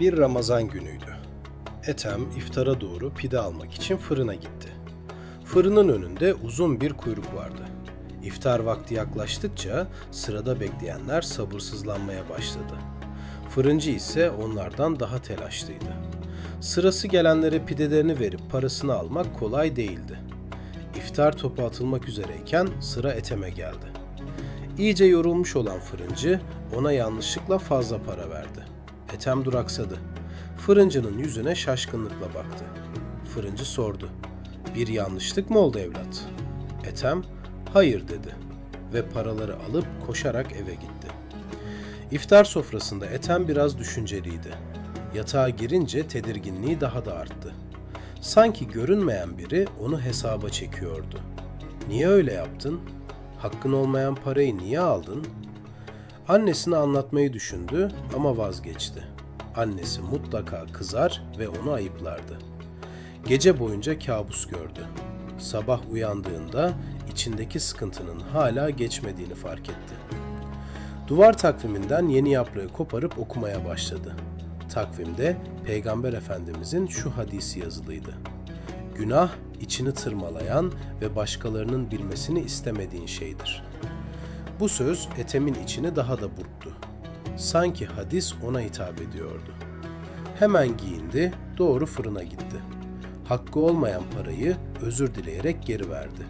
Bir Ramazan günüydü. Ethem iftara doğru pide almak için fırına gitti. Fırının önünde uzun bir kuyruk vardı. İftar vakti yaklaştıkça sırada bekleyenler sabırsızlanmaya başladı. Fırıncı ise onlardan daha telaşlıydı. Sırası gelenlere pidelerini verip parasını almak kolay değildi. İftar topu atılmak üzereyken sıra Ethem'e geldi. İyice yorulmuş olan fırıncı ona yanlışlıkla fazla para verdi. Ethem duraksadı. Fırıncının yüzüne şaşkınlıkla baktı. Fırıncı sordu. Bir yanlışlık mı oldu evlat? Ethem, hayır dedi ve paraları alıp koşarak eve gitti. İftar sofrasında Ethem biraz düşünceliydi. Yatağa girince tedirginliği daha da arttı. Sanki görünmeyen biri onu hesaba çekiyordu. Niye öyle yaptın? Hakkın olmayan parayı niye aldın? Annesine anlatmayı düşündü ama vazgeçti. Annesi mutlaka kızar ve onu ayıplardı. Gece boyunca kabus gördü. Sabah uyandığında içindeki sıkıntının hala geçmediğini fark etti. Duvar takviminden yeni yaprağı koparıp okumaya başladı. Takvimde Peygamber Efendimizin şu hadisi yazılıydı. Günah içini tırmalayan ve başkalarının bilmesini istemediğin şeydir. Bu söz Ethem'in içini daha da burktu. Sanki hadis ona hitap ediyordu. Hemen giyindi, doğru fırına gitti. Hakkı olmayan parayı özür dileyerek geri verdi.